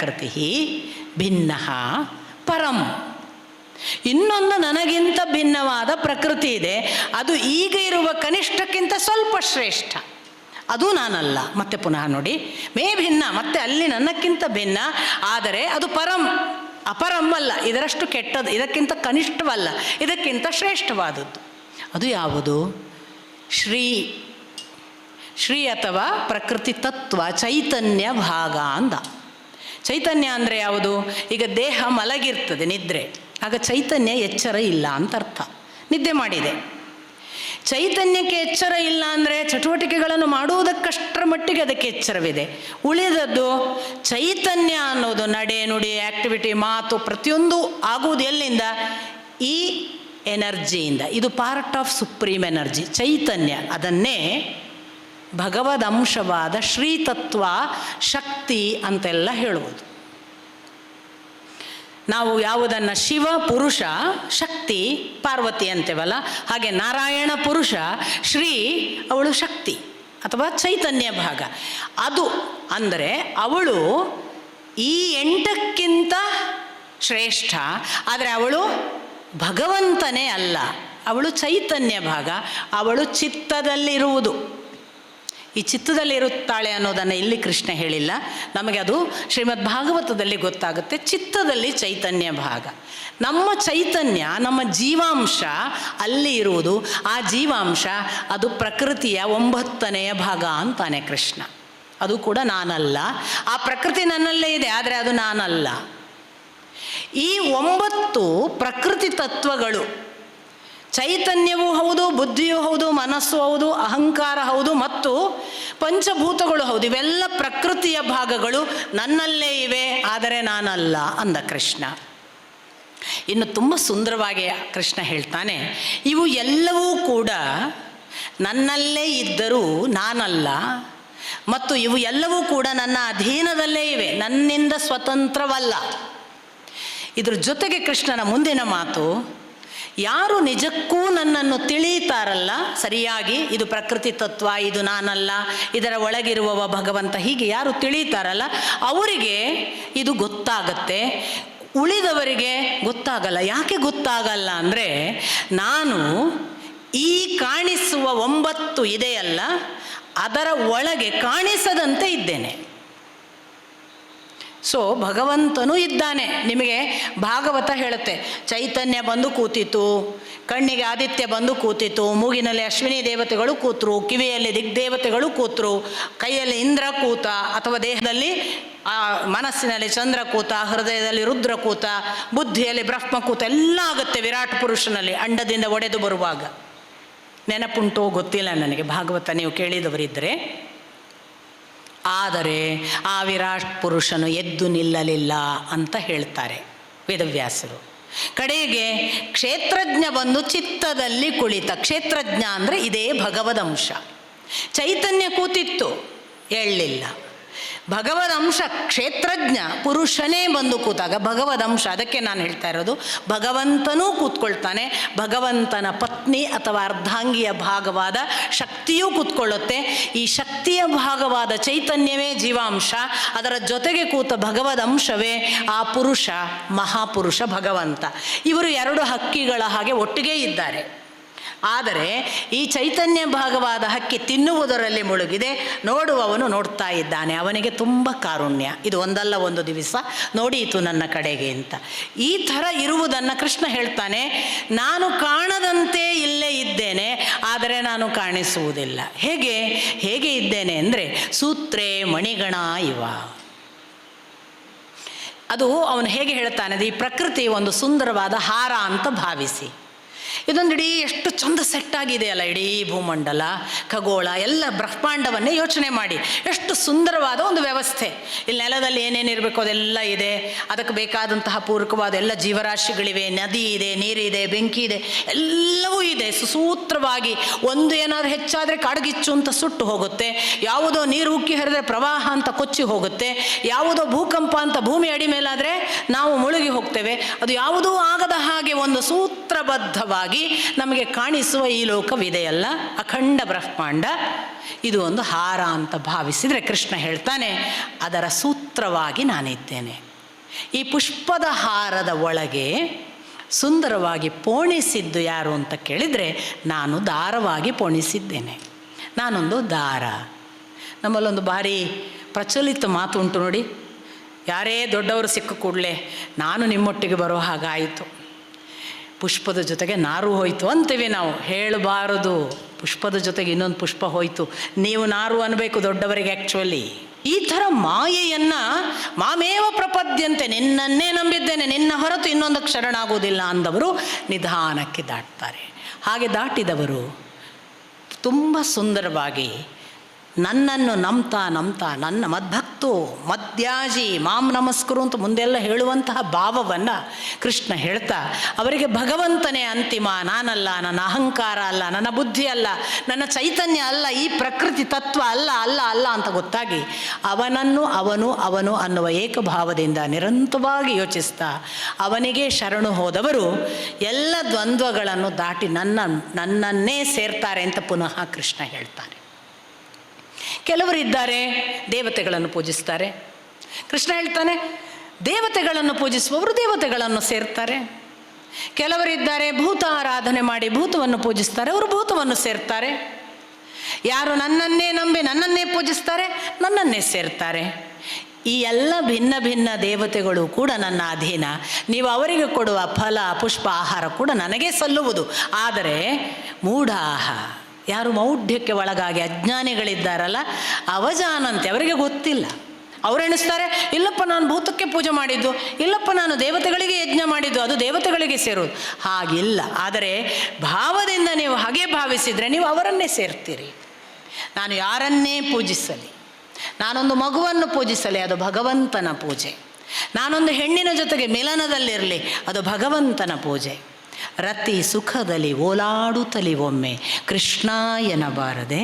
ಪ್ರಕೃತಿ ಭಿನ್ನ ಪರಂ. ಇನ್ನೊಂದು ನನಗಿಂತ ಭಿನ್ನವಾದ ಪ್ರಕೃತಿ ಇದೆ. ಅದು ಈಗ ಇರುವ ಕನಿಷ್ಠಕ್ಕಿಂತ ಸ್ವಲ್ಪ ಶ್ರೇಷ್ಠ. ಅದು ನಾನಲ್ಲ. ಮತ್ತೆ ಪುನಃ ನೋಡಿ. ಮೇ ಭಿನ್ನ, ಮತ್ತೆ ಅಲ್ಲಿ ನನ್ನಕ್ಕಿಂತ ಭಿನ್ನ. ಆದರೆ ಅದು ಪರಂ. ಅಪರಂ ಅಲ್ಲ. ಇದರಷ್ಟು ಕೆಟ್ಟದ್ದು, ಇದಕ್ಕಿಂತ ಕನಿಷ್ಠವಲ್ಲ. ಇದಕ್ಕಿಂತ ಶ್ರೇಷ್ಠವಾದದ್ದು. ಅದು ಯಾವುದು? ಶ್ರೀ ಶ್ರೀ ಅಥವಾ ಪ್ರಕೃತಿ ತತ್ವ ಚೈತನ್ಯ ಭಾಗ ಅಂದ. ಚೈತನ್ಯ ಅಂದರೆ ಯಾವುದು? ಈಗ ದೇಹ ಮಲಗಿರ್ತದೆ, ನಿದ್ರೆ. ಆಗ ಚೈತನ್ಯ ಎಚ್ಚರ ಇಲ್ಲ ಅಂತ ಅರ್ಥ. ನಿದ್ದೆ ಮಾಡಿದೆ. ಚೈತನ್ಯಕ್ಕೆ ಎಚ್ಚರ ಇಲ್ಲ ಅಂದರೆ ಚಟುವಟಿಕೆಗಳನ್ನು ಮಾಡುವುದಕ್ಕಷ್ಟರ ಮಟ್ಟಿಗೆ ಅದಕ್ಕೆ ಎಚ್ಚರವಿದೆ. ಉಳಿದದ್ದು ಚೈತನ್ಯ ಅನ್ನೋದು ನಡೆ, ನುಡಿ ಆ್ಯಕ್ಟಿವಿಟಿ ಮಾತು ಪ್ರತಿಯೊಂದು ಆಗುವುದು ಎಲ್ಲಿಂದ? ಈ ಎನರ್ಜಿಯಿಂದ. ಇದು ಪಾರ್ಟ್ ಆಫ್ ಸುಪ್ರೀಂ ಎನರ್ಜಿ ಚೈತನ್ಯ. ಅದನ್ನೇ ಭಗವದಂಶವಾದ ಶ್ರೀತತ್ವ, ಶಕ್ತಿ ಅಂತೆಲ್ಲ ಹೇಳುವುದು ನಾವು ಯಾವುದನ್ನು ಶಿವ, ಪುರುಷ, ಶಕ್ತಿ, ಪಾರ್ವತಿ ಅಂತೇವಲ್ಲ, ಹಾಗೆ ನಾರಾಯಣ, ಪುರುಷ, ಶ್ರೀ, ಅವಳು ಶಕ್ತಿ ಅಥವಾ ಚೈತನ್ಯ ಭಾಗ. ಅದು ಅಂದರೆ ಅವಳು ಈ ಎಂಟಕ್ಕಿಂತ ಶ್ರೇಷ್ಠ, ಆದರೆ ಅವಳು ಭಗವಂತನೇ ಅಲ್ಲ. ಅವಳು ಚೈತನ್ಯ ಭಾಗ, ಅವಳು ಚಿತ್ತದಲ್ಲಿರುವುದು. ಈ ಚಿತ್ತದಲ್ಲಿರುತ್ತಾಳೆ ಅನ್ನೋದನ್ನು ಇಲ್ಲಿ ಕೃಷ್ಣ ಹೇಳಿಲ್ಲ. ನಮಗೆ ಅದು ಶ್ರೀಮದ್ ಭಾಗವತದಲ್ಲಿ ಗೊತ್ತಾಗುತ್ತೆ. ಚಿತ್ತದಲ್ಲಿ ಚೈತನ್ಯ ಭಾಗ. ನಮ್ಮ ಚೈತನ್ಯ, ನಮ್ಮ ಜೀವಾಂಶ ಅಲ್ಲಿ ಇರುವುದು. ಆ ಜೀವಾಂಶ ಅದು ಪ್ರಕೃತಿಯ ಒಂಬತ್ತನೆಯ ಭಾಗ ಅಂತಾನೆ ಕೃಷ್ಣ. ಅದು ಕೂಡ ನಾನಲ್ಲ. ಆ ಪ್ರಕೃತಿ ನನ್ನಲ್ಲೇ ಇದೆ, ಆದರೆ ಅದು ನಾನಲ್ಲ. ಈ ಒಂಬತ್ತು ಪ್ರಕೃತಿ ತತ್ವಗಳು ಚೈತನ್ಯವೂ ಹೌದು, ಬುದ್ಧಿಯೂ ಹೌದು, ಮನಸ್ಸು ಹೌದು, ಅಹಂಕಾರ ಹೌದು ಮತ್ತು ಪಂಚಭೂತಗಳು ಹೌದು. ಇವೆಲ್ಲ ಪ್ರಕೃತಿಯ ಭಾಗಗಳು ನನ್ನಲ್ಲೇ ಇವೆ, ಆದರೆ ನಾನಲ್ಲ ಅಂದ ಕೃಷ್ಣ. ಇನ್ನು ತುಂಬ ಸುಂದರವಾಗಿ ಕೃಷ್ಣ ಹೇಳ್ತಾನೆ, ಇವು ಎಲ್ಲವೂ ಕೂಡ ನನ್ನಲ್ಲೇ ಇದ್ದರೂ ನಾನಲ್ಲ ಮತ್ತು ಇವು ಎಲ್ಲವೂ ಕೂಡ ನನ್ನ ಅಧೀನದಲ್ಲೇ ಇವೆ, ನನ್ನಿಂದ ಸ್ವತಂತ್ರವಲ್ಲ. ಇದ್ರ ಜೊತೆಗೆ ಕೃಷ್ಣನ ಮುಂದಿನ ಮಾತು ಯಾರು ನಿಜಕ್ಕೂ ನನ್ನನ್ನು ತಿಳಿಯುತ್ತಾರಲ್ಲ, ಸರಿಯಾಗಿ ಇದು ಪ್ರಕೃತಿ ತತ್ವ, ಇದು ನಾನಲ್ಲ, ಇದರ ಒಳಗಿರುವವ ಭಗವಂತ ಹೀಗೆ ಯಾರು ತಿಳಿಯುತ್ತಾರಲ್ಲ, ಅವರಿಗೆ ಇದು ಗೊತ್ತಾಗತ್ತೆ. ಉಳಿದವರಿಗೆ ಗೊತ್ತಾಗಲ್ಲ. ಯಾಕೆ ಗೊತ್ತಾಗಲ್ಲ ಅಂದರೆ, ನಾನು ಈ ಕಾಣಿಸುವ ಒಂಬತ್ತು ಇದೆಯಲ್ಲ, ಅದರ ಒಳಗೆ ಕಾಣಿಸದಂತೆ ಇದ್ದೇನೆ. ಸೊ ಭಗವಂತನೂ ಇದ್ದಾನೆ. ನಿಮಗೆ ಭಾಗವತ ಹೇಳುತ್ತೆ. ಚೈತನ್ಯ ಬಂದು ಕೂತಿತು ಕಣ್ಣಿಗೆ ಆದಿತ್ಯ ಬಂದು ಕೂತಿತು ಮೂಗಿನಲ್ಲಿ ಅಶ್ವಿನಿ ದೇವತೆಗಳು ಕೂತರು. ಕಿವಿಯಲ್ಲಿ ದಿಗ್ದೇವತೆಗಳು ಕೂತರು. ಕೈಯಲ್ಲಿ ಇಂದ್ರ ಕೂತ. ಅಥವಾ ದೇಹದಲ್ಲಿ, ಆ, ಮನಸ್ಸಿನಲ್ಲಿ ಚಂದ್ರ ಕೂತ. ಹೃದಯದಲ್ಲಿ ರುದ್ರ ಕೂತ. ಬುದ್ಧಿಯಲ್ಲಿ ಬ್ರಹ್ಮ ಕೂತ. ಎಲ್ಲ ಆಗುತ್ತೆ ವಿರಾಟ್ ಪುರುಷನಲ್ಲಿ ಅಂಡದಿಂದ ಒಡೆದು ಬರುವಾಗ. ನೆನಪುಂಟು ಗೊತ್ತಿಲ್ಲ ನನಗೆ. ಭಾಗವತ ನೀವು ಕೇಳಿದವರಿದ್ದರೆ. ಆದರೆ ಆ ವಿರಾಟ್ ಪುರುಷನು ಎದ್ದು ನಿಲ್ಲಲಿಲ್ಲ ಅಂತ ಹೇಳ್ತಾರೆ ವೇದವ್ಯಾಸರು. ಕಡೆಗೆ ಕ್ಷೇತ್ರಜ್ಞ ಬಂದು ಚಿತ್ತದಲ್ಲಿ ಕುಳಿತ, ಕ್ಷೇತ್ರಜ್ಞ ಅಂದರೆ ಇದೇ ಭಗವದಂಶ ಚೈತನ್ಯ ಕೂತಿತ್ತು ಎಳ್ಳಿಲ್ಲ ಭಗವದಂಶ ಕ್ಷೇತ್ರಜ್ಞ ಪುರುಷನೇ ಬಂದು ಕೂತಾಗ ಭಗವದಂಶ, ಅದಕ್ಕೆ ನಾನು ಹೇಳ್ತಾ ಇರೋದು, ಭಗವಂತನೂ ಕೂತ್ಕೊಳ್ತಾನೆ, ಭಗವಂತನ ಪತ್ನಿ ಅಥವಾ ಅರ್ಧಾಂಗಿಯ ಭಾಗವಾದ ಶಕ್ತಿಯೂ ಕೂತ್ಕೊಳ್ಳುತ್ತೆ. ಈ ಶಕ್ತಿಯ ಭಾಗವಾದ ಚೈತನ್ಯವೇ ಜೀವಾಂಶ, ಅದರ ಜೊತೆಗೆ ಕೂತ ಭಗವದಂಶವೇ ಆ ಪುರುಷ, ಮಹಾಪುರುಷ ಭಗವಂತ. ಇವರು ಎರಡು ಹಕ್ಕಿಗಳ ಹಾಗೆ ಒಟ್ಟಿಗೆ ಇದ್ದಾರೆ. ಆದರೆ ಈ ಚೈತನ್ಯ ಭಾಗವಾದ ಹಕ್ಕಿ ತಿನ್ನುವುದರಲ್ಲಿ ಮುಳುಗಿದೆ. ನೋಡುವವನು ನೋಡ್ತಾ ಇದ್ದಾನೆ. ಅವನಿಗೆ ತುಂಬ ಕಾರುಣ್ಯ. ಇದು ಒಂದಲ್ಲ, ಒಂದು ದಿವಸ. ನೋಡೀತು ನನ್ನ ಕಡೆಗೆ ಅಂತ. ಈ ಥರ ಇರುವುದನ್ನು ಕೃಷ್ಣ ಹೇಳ್ತಾನೆ, ನಾನು ಕಾಣದಂತೆ ಇಲ್ಲೇ ಇದ್ದೇನೆ, ಆದರೆ ನಾನು ಕಾಣಿಸುವುದಿಲ್ಲ. ಹೇಗೆ? ಹೇಗೆ ಇದ್ದೇನೆ ಅಂದರೆ, ಸೂತ್ರೇ ಮಣಿಗಣ ಇವ. ಅದು ಅವನು ಹೇಗೆ ಹೇಳ್ತಾನೆ ಈ ಪ್ರಕೃತಿ ಒಂದು ಸುಂದರವಾದ ಹಾರ ಅಂತ ಭಾವಿಸಿ. ಇದೊಂದು ಇಡೀ ಎಷ್ಟು ಚಂದ ಸೆಟ್ ಆಗಿದೆಯಲ್ಲ ಇಡೀ ಭೂಮಂಡಲ, ಖಗೋಳ, ಎಲ್ಲ ಬ್ರಹ್ಮಾಂಡವನ್ನೇ ಯೋಚನೆ ಮಾಡಿ. ಎಷ್ಟು ಸುಂದರವಾದ ಒಂದು ವ್ಯವಸ್ಥೆ. ಇಲ್ಲಿ ನೆಲದಲ್ಲಿ ಏನೇನಿರಬೇಕು ಅದೆಲ್ಲ ಇದೆ. ಅದಕ್ಕೆ ಬೇಕಾದಂತಹ ಪೂರಕವಾದ ಎಲ್ಲ ಜೀವರಾಶಿಗಳಿವೆ. ನದಿ ಇದೆ ನೀರಿದೆ ಬೆಂಕಿ ಇದೆ, ಎಲ್ಲವೂ ಇದೆ. ಸುಸೂತ್ರವಾಗಿ ಒಂದು ಏನಾದರೂ ಹೆಚ್ಚಾದರೆ ಕಾಡ್ಗಿಚ್ಚು ಅಂತ ಸುಟ್ಟು ಹೋಗುತ್ತೆ. ಯಾವುದೋ ನೀರು ಉಕ್ಕಿ ಹರಿದ್ರೆ ಪ್ರವಾಹ ಅಂತ ಕೊಚ್ಚಿ ಹೋಗುತ್ತೆ. ಯಾವುದೋ ಭೂಕಂಪ ಅಂತ ಭೂಮಿ ಅಡಿ ಮೇಲಾದರೆ ನಾವು ಮುಳುಗಿ ಹೋಗ್ತೇವೆ. ಅದು ಯಾವುದೂ ಆಗದ ಹಾಗೆ ಒಂದು ಸೂತ್ರಬದ್ಧವಾಗಿ ನಮಗೆ ಕಾಣಿಸುವ ಈ ಲೋಕವಿದೆಯಲ್ಲ ಅಖಂಡ ಬ್ರಹ್ಮಾಂಡ. ಇದು ಒಂದು ಹಾರ ಅಂತ ಭಾವಿಸಿದರೆ ಕೃಷ್ಣ ಹೇಳ್ತಾನೆ, ಅದರ ಸೂತ್ರವಾಗಿ ನಾನಿದ್ದೇನೆ. ಈ ಪುಷ್ಪದ ಹಾರದ ಒಳಗೆ ಸುಂದರವಾಗಿ ಪೋಣಿಸಿದ್ದು ಯಾರು ಅಂತ ಕೇಳಿದರೆ, ನಾನು ದಾರವಾಗಿ ಪೋಣಿಸಿದ್ದೇನೆ. ನಾನೊಂದು ದಾರ. ನಮ್ಮಲ್ಲೊಂದು ಭಾರಿ ಪ್ರಚಲಿತ ಮಾತು ಉಂಟು ನೋಡಿ. ಯಾರೇ ದೊಡ್ಡವರು ಸಿಕ್ಕ ಕೂಡಲೇ, ನಾನು ನಿಮ್ಮೊಟ್ಟಿಗೆ ಬರೋ ಹಾಗಾಯಿತು. ಪುಷ್ಪದ ಜೊತೆಗೆ ನಾರು ಹೋಯಿತು ಅಂತೀವಿ ನಾವು. ಹೇಳಬಾರದು. ಪುಷ್ಪದ ಜೊತೆಗೆ ಇನ್ನೊಂದು ಪುಷ್ಪ ಹೋಯಿತು. ನೀವು ನಾರು ಅನ್ನಬೇಕು ದೊಡ್ಡವರಿಗೆ ಆ್ಯಕ್ಚುಲಿ ಈ ಥರ ಮಾಯೆಯನ್ನು ಮಾಮೇವ ಪ್ರಪದ್ಯಂತೆ ನಿನ್ನನ್ನೇ ನಂಬಿದ್ದೇನೆ, ನಿನ್ನ ಹೊರತು ಇನ್ನೊಂದು ಶರಣಾಗುವುದಿಲ್ಲ ಅಂದವರು ನಿಧಾನಕ್ಕೆ ದಾಟ್ತಾರೆ. ಹಾಗೆ ದಾಟಿದವರು ತುಂಬ ಸುಂದರವಾಗಿ ನನ್ನನ್ನು ನಂಬ್ತಾ ನಂಬ್ತಾ ನನ್ನ ಮದ್ಭಕ್ತು ಮದ್ಯಾಜಿ ಮಾಂ ನಮಸ್ಕರು ಅಂತ ಮುಂದೆಲ್ಲ ಹೇಳುವಂತಹ ಭಾವವನ್ನು ಕೃಷ್ಣ ಹೇಳ್ತಾ, ಅವರಿಗೆ ಭಗವಂತನೇ ಅಂತಿಮ, ನಾನಲ್ಲ, ನನ್ನ ಅಹಂಕಾರ ಅಲ್ಲ, ನನ್ನ ಬುದ್ಧಿ ಅಲ್ಲ, ನನ್ನ ಚೈತನ್ಯ ಅಲ್ಲ, ಈ ಪ್ರಕೃತಿ ತತ್ವ ಅಲ್ಲ ಅಲ್ಲ ಅಲ್ಲ ಅಂತ ಗೊತ್ತಾಗಿ ಅವನನ್ನು ಅವನು ಅವನು ಅನ್ನುವ ಏಕಭಾವದಿಂದ ನಿರಂತರವಾಗಿ ಯೋಚಿಸ್ತಾ, ಅವನಿಗೆ ಶರಣು ಹೋದವರು ಎಲ್ಲ ದ್ವಂದ್ವಗಳನ್ನು ದಾಟಿ ನನ್ನ ನನ್ನನ್ನೇ ಸೇರ್ತಾರೆ ಅಂತ ಪುನಃ ಕೃಷ್ಣ ಹೇಳ್ತಾನೆ ಕೆಲವರಿದ್ದಾರೆ, ದೇವತೆಗಳನ್ನು ಪೂಜಿಸ್ತಾರೆ. ಕೃಷ್ಣ ಹೇಳ್ತಾನೆ, ದೇವತೆಗಳನ್ನು ಪೂಜಿಸುವವರು ದೇವತೆಗಳನ್ನು ಸೇರ್ತಾರೆ. ಕೆಲವರಿದ್ದಾರೆ, ಭೂತ ಆರಾಧನೆ ಮಾಡಿ ಭೂತವನ್ನು ಪೂಜಿಸ್ತಾರೆ, ಅವರು ಭೂತವನ್ನು ಸೇರ್ತಾರೆ. ಯಾರು ನನ್ನನ್ನೇ ನಂಬಿ ನನ್ನನ್ನೇ ಪೂಜಿಸ್ತಾರೆ, ನನ್ನನ್ನೇ ಸೇರ್ತಾರೆ. ಈ ಎಲ್ಲ ಭಿನ್ನ ಭಿನ್ನ ದೇವತೆಗಳು ಕೂಡ ನನ್ನ ಅಧೀನ. ನೀವು ಅವರಿಗೆ ಕೊಡುವ ಫಲ, ಪುಷ್ಪ, ಆಹಾರ ಕೂಡ ನನಗೆ ಸಲ್ಲುವುದು. ಆದರೆ, ಮೂಢಾಹ. ಯಾರು ಮೌಢ್ಯಕ್ಕೆ ಒಳಗಾಗಿ ಅಜ್ಞಾನಿಗಳಿದ್ದಾರಲ್ಲ, ಅವಜಾನಂತೆ, ಅವರಿಗೆ ಗೊತ್ತಿಲ್ಲ. ಅವ್ರು ಎಣಿಸ್ತಾರೆ, ಇಲ್ಲಪ್ಪ ನಾನು ಭೂತಕ್ಕೆ ಪೂಜೆ ಮಾಡಿದ್ದು, ಇಲ್ಲಪ್ಪ ನಾನು ದೇವತೆಗಳಿಗೆ ಯಜ್ಞ ಮಾಡಿದ್ದು, ಅದು ದೇವತೆಗಳಿಗೆ ಸೇರೋದು ಹಾಗಿಲ್ಲ. ಆದರೆ ಭಾವದಿಂದ ನೀವು ಹಾಗೆ ಭಾವಿಸಿದರೆ ನೀವು ಅವರನ್ನೇ ಸೇರ್ತೀರಿ. ನಾನು ಯಾರನ್ನೇ ಪೂಜಿಸಲಿ, ನಾನೊಂದು ಮಗುವನ್ನು ಪೂಜಿಸಲಿ, ಅದು ಭಗವಂತನ ಪೂಜೆ. ನಾನೊಂದು ಹೆಣ್ಣಿನ ಜೊತೆಗೆ ಮಿಲನದಲ್ಲಿರಲಿ, ಅದು ಭಗವಂತನ ಪೂಜೆ. ರತಿ ಸುಖದಲ್ಲಿ ಓಲಾಡುತ್ತಲಿ ಒಮ್ಮೆ ಕೃಷ್ಣ ಎನ್ನಬಾರದೆ